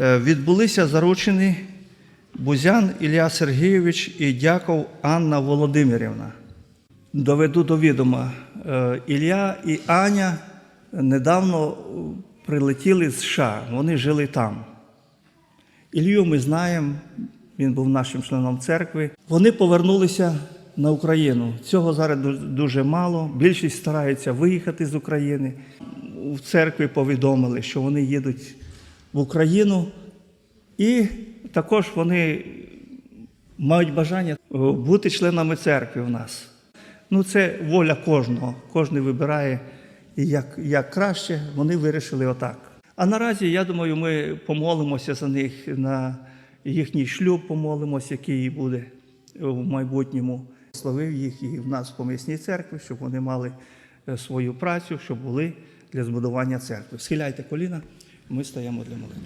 Е, Відбулися заручені Бузян Ілля Сергійович і Дяков Анна Володимирівна. Доведу до відома. Е, Ілля і Аня недавно прилетіли з США, вони жили там. Ілью ми знаємо, він був нашим членом церкви. Вони повернулися на Україну. Цього зараз дуже мало. Більшість стараються виїхати з України. В церкві повідомили, що вони їдуть в Україну, і також вони мають бажання е, бути членами церкви в нас. Ну, це воля кожного. Кожен вибирає і як, як краще, вони вирішили отак. А наразі, я думаю, ми помолимося за них на їхній шлюб, помолимося, який буде в майбутньому. Славив їх і в нас в помісній церкві, щоб вони мали е, свою працю, щоб були для збудування церкви. Схиляйте коліна, ми стаємо для молитви.